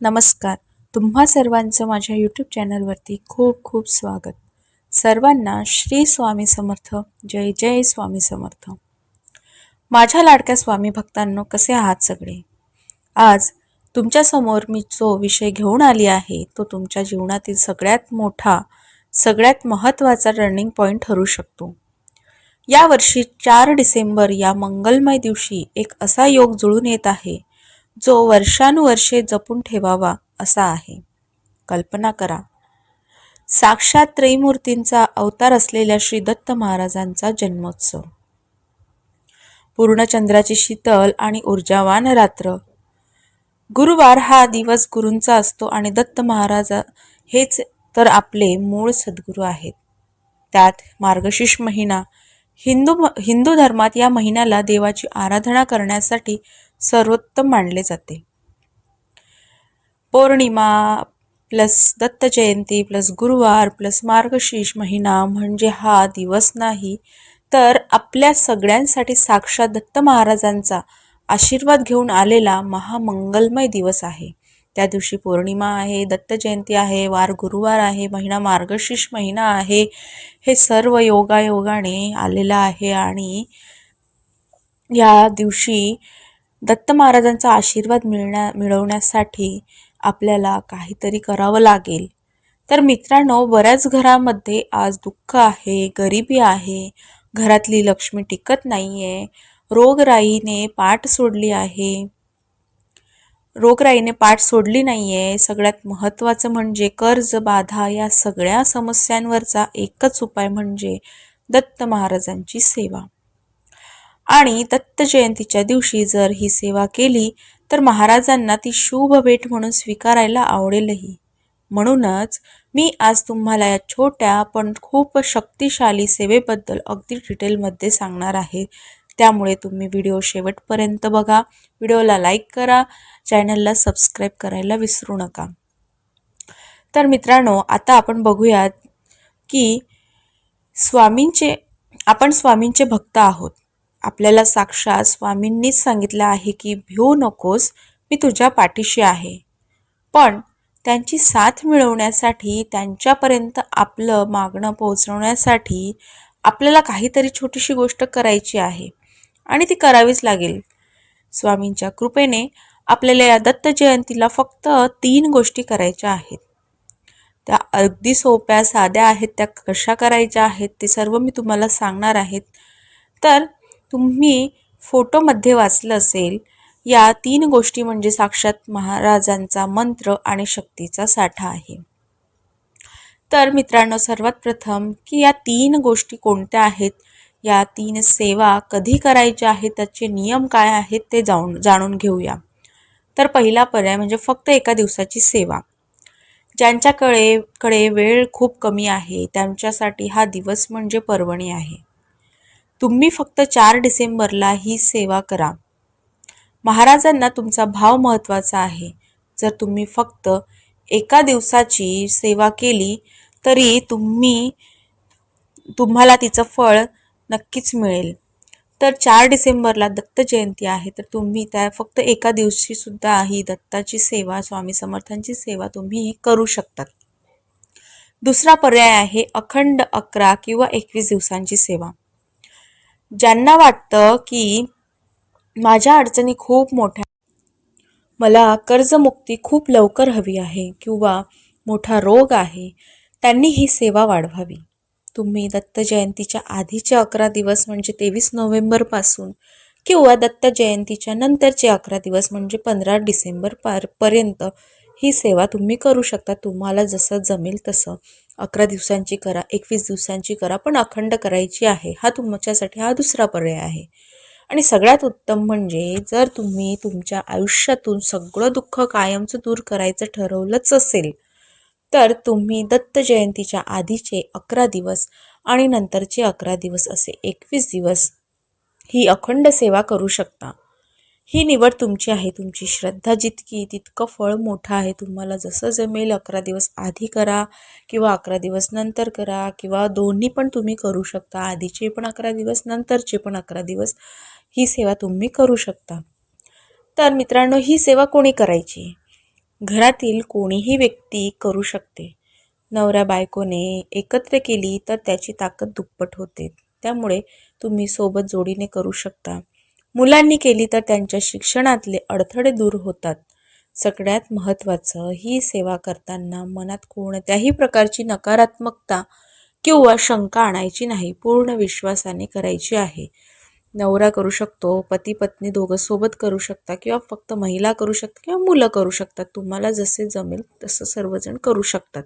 नमस्कार. तुम्हा सर्वांचं माझ्या यूट्यूब चॅनलवरती खूप खूप स्वागत. सर्वांना श्री स्वामी समर्थ जय जय स्वामी समर्थ. माझ्या लाडक्या स्वामी भक्तांनो कसे आहात सगळे? आज तुमच्यासमोर मी जो विषय घेऊन आली आहे तो तुमच्या जीवनातील सगळ्यात मोठा सगळ्यात महत्त्वाचा टर्निंग पॉईंट ठरू शकतो. यावर्षी चार डिसेंबर या मंगलमय दिवशी एक असा योग जुळून येत आहे जो वर्षानुवर्षे जपून ठेवावा असा आहे. कल्पना करा. साक्षात त्रैमूर्तींचा अवतार असलेल्या श्री दत्त महाराजांचा जन्मोत्सव. पूर्णचंद्राची शीतल आणि ऊर्जावान रात्र. गुरुवार हा दिवस गुरूंचा असतो आणि दत्त महाराज हेच तर आपले मूळ सद्गुरू आहेत. त्यात मार्गशीर्ष महिना हिंदू हिंदू धर्मात या महिन्याला देवाची आराधना करण्यासाठी सर्वोत्तम मानले जाते. पौर्णिमा प्लस दत्त जयंती प्लस गुरुवार प्लस मार्गशीर्ष महिना म्हणजे हा दिवस नाही तर आपल्या सगळ्यांसाठी साक्षात दत्त महाराजांचा आशीर्वाद घेऊन आलेला महामंगलमय दिवस आहे. त्या दिवशी पौर्णिमा आहे दत्त जयंती आहे वार गुरुवार आहे महिना मार्गशीर्ष महिना आहे हे सर्व योगायोगाने आलेलं आहे आणि या दिवशी दत्त महाराजांचा आशीर्वाद मिळण्या मिळवण्यासाठी आपल्याला काहीतरी करावं लागेल. तर मित्रांनो बऱ्याच घरामध्ये आज दुःख आहे गरिबी आहे घरातली लक्ष्मी टिकत नाही आहे रोगराईने पाठ सोडली आहे. रोगराईने पाठ सोडली नाही आहे सगळ्यात महत्त्वाचं म्हणजे कर्ज बाधा या सगळ्या समस्यांवरचा एकच उपाय म्हणजे दत्त महाराजांची सेवा. आणि दत्त जयंतीच्या दिवशी जर ही सेवा केली तर महाराजांना ती शुभ भेट म्हणून स्वीकारायला आवडेलही. म्हणूनच मी आज तुम्हाला या छोट्या पण खूप शक्तिशाली सेवेबद्दल अगदी डिटेलमध्ये सांगणार आहे. त्यामुळे तुम्ही व्हिडिओ शेवटपर्यंत बघा. व्हिडिओला लाईक करा. चॅनलला सबस्क्राईब करायला विसरू नका. तर मित्रांनो आता आपण बघूयात की स्वामींचे आपण स्वामींचे भक्त आहोत. आपल्याला साक्षात स्वामींनीच सांगितलं आहे की भिऊ नकोस मी तुझ्या पाठीशी आहे. पण त्यांची साथ मिळवण्यासाठी त्यांच्यापर्यंत आपलं मागणं पोहोचवण्यासाठी आपल्याला काहीतरी छोटीशी गोष्ट करायची आहे आणि ती करावीच लागेल. स्वामींच्या कृपेने आपल्याला या दत्त जयंतीला फक्त तीन गोष्टी करायच्या आहेत. त्या अगदी सोप्या साध्या आहेत त्या कशा करायच्या आहेत ते सर्व मी तुम्हाला सांगणार आहेत. तर तुम्ही फोटोमध्ये वाचलं असेल या तीन गोष्टी म्हणजे साक्षात महाराजांचा मंत्र आणि शक्तीचा साठा आहे. तर मित्रांनो सर्वात प्रथम की या तीन गोष्टी कोणत्या आहेत? या तीन सेवा कधी करायच्या आहेत? त्याचे नियम काय आहेत? ते जाऊन जाणून घेऊया. तर पहिला पर्याय म्हणजे फक्त एका दिवसाची सेवा. ज्यांच्याकडे कडे वेळ खूप कमी आहे त्यांच्यासाठी हा दिवस म्हणजे पर्वणी आहे. तुम्ही फक्त चार डिसेंबरला ही सेवा करा. महाराजांना तुमचा भाव महत्त्वाचा आहे. जर तुम्ही फक्त एका दिवसाची सेवा केली तरी तुम्ही तुम्हाला तिचं फळ नक्कीच मिळेल. तर चार डिसेंबरला दत्त जयंती आहे तर तुम्ही त्या फक्त एका दिवशी सुद्धा ही दत्ताची सेवा स्वामी समर्थांची सेवा तुम्ही करू शकतात. दुसरा पर्याय आहे अखंड अकरा किंवा एकवीस दिवसांची सेवा. ज्यांना वाटतं की माझ्या अडचणी खूप मोठ्या मला कर्जमुक्ती खूप लवकर हवी आहे किंवा मोठा रोग आहे त्यांनी ही सेवा वाढवावी. तुम्ही दत्त जयंतीच्या आधीचे अकरा दिवस म्हणजे तेवीस नोव्हेंबरपासून किंवा दत्त जयंतीच्या नंतरचे अकरा दिवस म्हणजे पंधरा डिसेंबर पार पर्यंत ही सेवा तुम्ही करू शकता तुम्हाला जसं जमेल तसं. अकरा दिवसांची करा एकवीस दिवसांची करा पण अखंड करायची आहे. हा तुमच्यासाठी हा दुसरा पर्याय आहे. आणि सगळ्यात उत्तम म्हणजे जर तुम्ही तुमच्या आयुष्यातून सगळं दुःख कायमचं दूर करायचं ठरवलंच असेल तर तुम्ही दत्त जयंतीच्या आधीचे अकरा दिवस आणि नंतरचे अकरा दिवस असे एकवीस दिवस ही अखंड सेवा करू शकता. ही निवड तुमची आहे तुमची श्रद्धा जितकी तितकं फळ मोठं आहे. तुम्हाला जसं जमेल अकरा दिवस आधी करा किंवा अकरा दिवस नंतर करा किंवा दोन्ही पण तुम्ही करू शकता. आधीचे पण अकरा दिवस नंतरचे पण अकरा दिवस ही सेवा तुम्ही करू शकता. तर मित्रांनो ही सेवा कोणी करायची? घरातील कोणीही व्यक्ती करू शकते. नवऱ्या बायकोने एकत्र केली तर त्याची ताकद दुप्पट होते. त्यामुळे तुम्ही सोबत जोडीने करू शकता. मुलांनी केली तर त्यांच्या शिक्षणातले अडथळे दूर होतात. सगळ्यात महत्त्वाचं ही सेवा करताना मनात कोणत्याही प्रकारची नकारात्मकता किंवा शंका आणायची नाही पूर्ण विश्वासाने करायची आहे. नवरा करू शकतो पती पत्नी दोघं सोबत करू शकता किंवा फक्त महिला करू शकता किंवा मुलं करू शकतात तुम्हाला जसे जमेल तसं सर्वजण करू शकतात.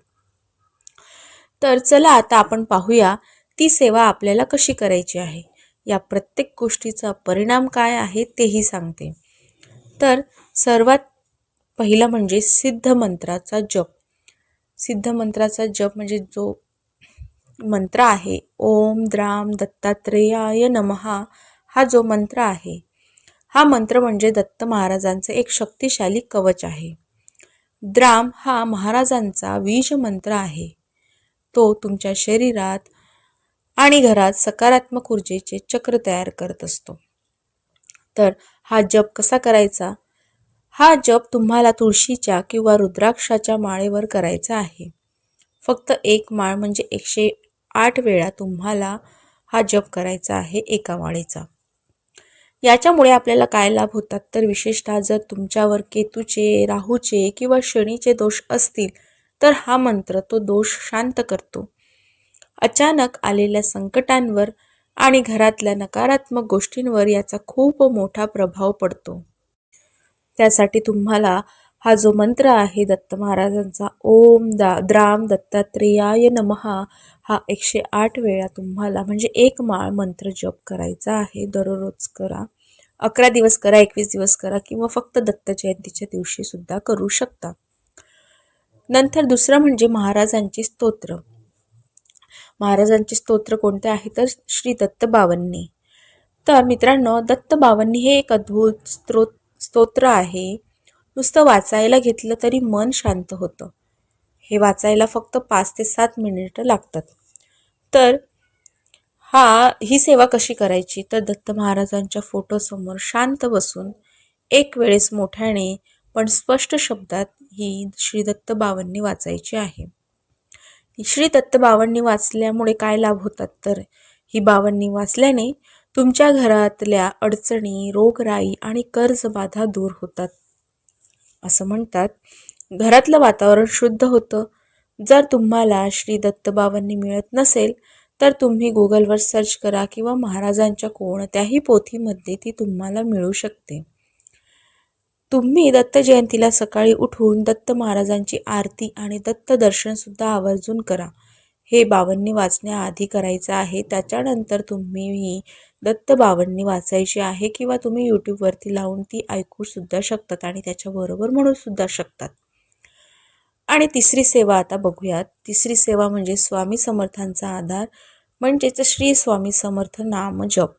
तर चला आता आपण पाहूया ती सेवा आपल्याला कशी करायची आहे. या प्रत्येक गोष्टीचा परिणाम काय आहे तेही सांगते. तर सर्वात पहिलं म्हणजे सिद्ध मंत्राचा जप. सिद्ध मंत्राचा जप म्हणजे जो मंत्र आहे ओम द्राम दत्तात्रेयाय नमहा हा जो मंत्र आहे हा मंत्र म्हणजे दत्त महाराजांचं एक शक्तिशाली कवच आहे. द्राम हा महाराजांचा बीज मंत्र आहे. तो तुमच्या शरीरात आणि घरात सकारात्मक ऊर्जेचे चक्र तयार करत असतो. तर हा जप कसा करायचा? हा जप तुम्हाला तुळशीच्या किंवा रुद्राक्षाच्या माळेवर करायचा आहे. फक्त एक माळ म्हणजे एकशे आठ वेळा तुम्हाला हा जप करायचा आहे एका माळेचा. याच्यामुळे आपल्याला काय लाभ होतात? तर विशेषतः जर तुमच्यावर केतूचे राहूचे किंवा शनीचे दोष असतील तर हा मंत्र तो दोष शांत करतो. अचानक आलेल्या संकटांवर आणि घरातल्या नकारात्मक गोष्टींवर याचा खूप मोठा प्रभाव पडतो. त्यासाठी तुम्हाला हा जो मंत्र आहे दत्त महाराजांचा ओम दा द्राम दत्तात्रेयाय नमहा हा एकशे आठ वेळा तुम्हाला म्हणजे एक माळ मंत्र जप करायचा आहे. दररोज करा. अकरा दिवस करा एकवीस दिवस करा किंवा फक्त दत्त जयंतीच्या दिवशी सुद्धा करू शकता. नंतर दुसरं म्हणजे महाराजांची स्तोत्र. महाराजांचे स्तोत्र कोणते आहे? तर श्री दत्त बावन्नी तर मित्रांनो दत्त बावन्नी हे एक अद्भुत स्त्रोत स्तोत्र आहे. नुसतं वाचायला घेतलं तरी मन शांत होतं. हे वाचायला फक्त पाच ते सात मिनिटं लागतात. तर हा ही सेवा कशी करायची? तर दत्त महाराजांच्या फोटोसमोर शांत बसून एक वेळेस मोठ्याने पण स्पष्ट शब्दात ही श्री दत्त बावन्नी वाचायची आहे. श्री दत्त बावन्नी वाचल्यामुळे काय लाभ होतात तर? ही बावन्नी वाचल्याने तुमच्या घरातल्या अडचणी रोगराई आणि कर्जबाधा दूर होतात. असं म्हणतात घरातलं वातावरण शुद्ध होतं. जर तुम्हाला श्री दत्त बावन्नी मिळत नसेल तर तुम्ही गुगलवर सर्च करा किंवा महाराजांच्या कोणत्याही पोथीमध्ये ती तुम्हाला मिळू शकते. तुम्ही दत्त जयंतीला सकाळी उठून दत्त महाराजांची आरती आणि दत्त दर्शनसुद्धा आवर्जून करा. हे बावन्नी वाचण्याआधी करायचं आहे. त्याच्यानंतर तुम्ही दत्त बावन्नी वाचायची आहे किंवा तुम्ही यूट्यूबवरती लावून ती ऐकूसुद्धा शकतात आणि त्याच्याबरोबर म्हणूसुद्धा शकतात. आणि तिसरी सेवा आता बघूयात. तिसरी सेवा म्हणजे स्वामी समर्थांचा आधार म्हणजेच श्री स्वामी समर्थ नाम जप.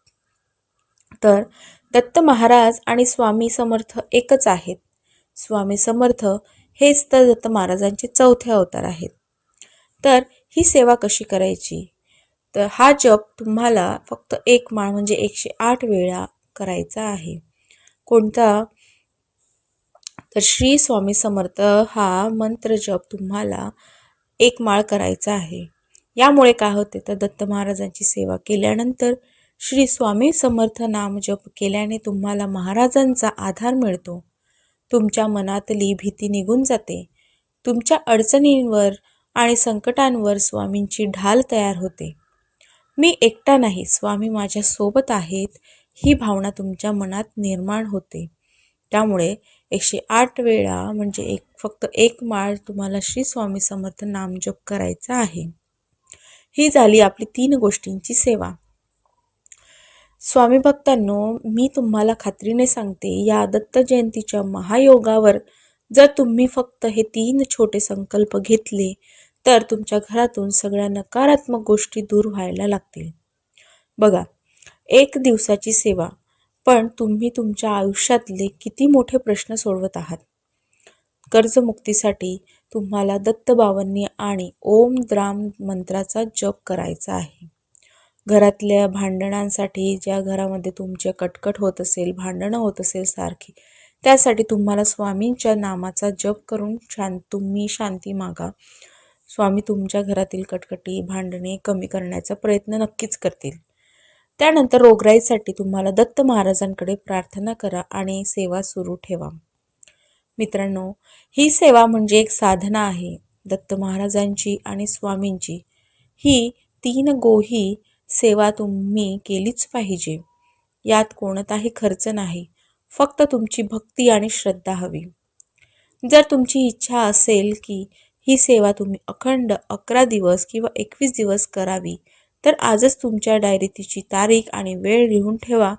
तर दत्त महाराज आणि स्वामी समर्थ एकच आहेत. स्वामी समर्थ हेच तर दत्त महाराजांचे चौथे अवतार आहेत. तर ही सेवा कशी करायची? तर हा जप तुम्हाला फक्त एक माळ म्हणजे एकशे आठ वेळा करायचा आहे. कोणता? तर श्री स्वामी समर्थ हा मंत्र जप तुम्हाला एक माळ करायचा आहे. यामुळे काय होते? तर दत्त महाराजांची सेवा केल्यानंतर श्री स्वामी समर्थ नाम जप केल्याने तुम्हाला महाराजांचा आधार मिळतो. तुमच्या मनातली भीती निघून जाते. तुमच्या अडचणींवर आणि संकटांवर स्वामींची ढाल तयार होते. मी एकटा नाही स्वामी माझ्या सोबत आहेत ही भावना तुमच्या मनात निर्माण होते. त्यामुळे एकशे आठ वेळा म्हणजे एक फक्त एक माळ तुम्हाला श्री स्वामी समर्थ नामजप करायचा आहे. ही झाली आपली तीन गोष्टींची सेवा. स्वामी भक्तांनो मी तुम्हाला खात्रीने सांगते या दत्त जयंतीच्या महायोगावर जर तुम्ही फक्त हे तीन छोटे संकल्प घेतले तर तुमच्या घरातून सगळ्या नकारात्मक गोष्टी दूर व्हायला लागतील. बघा एक दिवसाची सेवा पण तुम्ही तुमच्या आयुष्यातले किती मोठे प्रश्न सोडवत आहात. कर्जमुक्तीसाठी तुम्हाला दत्त बावन्नी आणि ओम द्राम मंत्राचा जप करायचा आहे. घरातल्या भांडणांसाठी ज्या घरामध्ये तुमचे कटकट होत असेल भांडणं होत असेल सारखी त्यासाठी तुम्हाला स्वामींच्या नामाचा जप करून शां तुम्ही शांती मागा. स्वामी तुमच्या घरातील कटकटी भांडणे कमी करण्याचा प्रयत्न नक्कीच करतील. त्यानंतर रोगराईसाठी तुम्हाला दत्त महाराजांकडे प्रार्थना करा आणि सेवा सुरू ठेवा. मित्रांनो ही सेवा म्हणजे एक साधना आहे. दत्त महाराजांची आणि स्वामींची ही तीन गोही सेवा तुम्ही केलीच पाहिजे. यात कोणताही खर्च नाही. फक्त तुमची भक्ती आणि श्रद्धा हवी. जर तुमची इच्छा असेल की ही सेवा तुम्ही अखंड अकरा दिवस किंवा एकवीस दिवस करावी तर आजच तुमच्या डायरीतीची तारीख आणि वेळ लिहून ठेवा.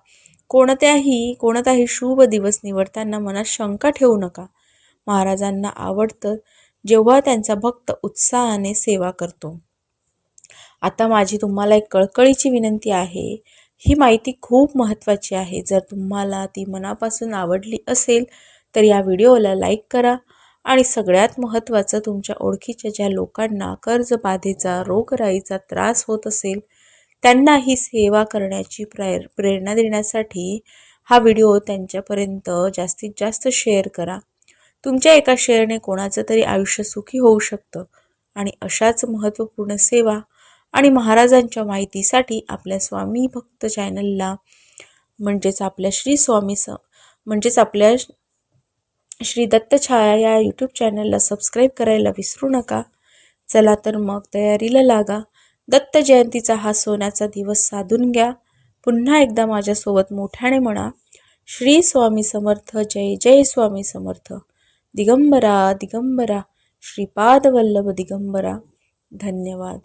कोणत्याही कोणताही शुभ दिवस निवडताना मनात शंका ठेवू नका. महाराजांना आवडतं जेव्हा त्यांचा भक्त उत्साहाने सेवा करतो. आता माझी तुम्हाला एक कळकळीची विनंती आहे. ही माहिती खूप महत्त्वाची आहे. जर तुम्हाला ती मनापासून आवडली असेल तर या व्हिडिओला लाईक करा आणि सगळ्यात महत्त्वाचं तुमच्या ओळखीच्या ज्या लोकांना कर्जबाधेचा रोगराईचा त्रास होत असेल त्यांना ही सेवा करण्याची प्रेर प्रेरणा देण्यासाठी हा व्हिडिओ त्यांच्यापर्यंत जास्तीत जास्त शेअर करा. तुमच्या एका शेअरने कोणाचं तरी आयुष्य सुखी होऊ शकतं आणि अशाच महत्त्वपूर्ण सेवा आणि महाराजांच्या माहितीसाठी आपल्या स्वामी भक्त चॅनलला म्हणजेच आपल्या श्री स्वामी स म्हणजेच आपल्या श्री दत्तछाया या यूट्यूब चॅनलला सबस्क्राईब करायला विसरू नका. चला तर मग तयारीला लागा. दत्त जयंतीचा हा सोन्याचा दिवस साधून घ्या. पुन्हा एकदा माझ्यासोबत मोठ्याने म्हणा श्री स्वामी समर्थ जय जय स्वामी समर्थ. दिगंबरा दिगंबरा. श्रीपाद वल्लभ दिगंबरा. धन्यवाद.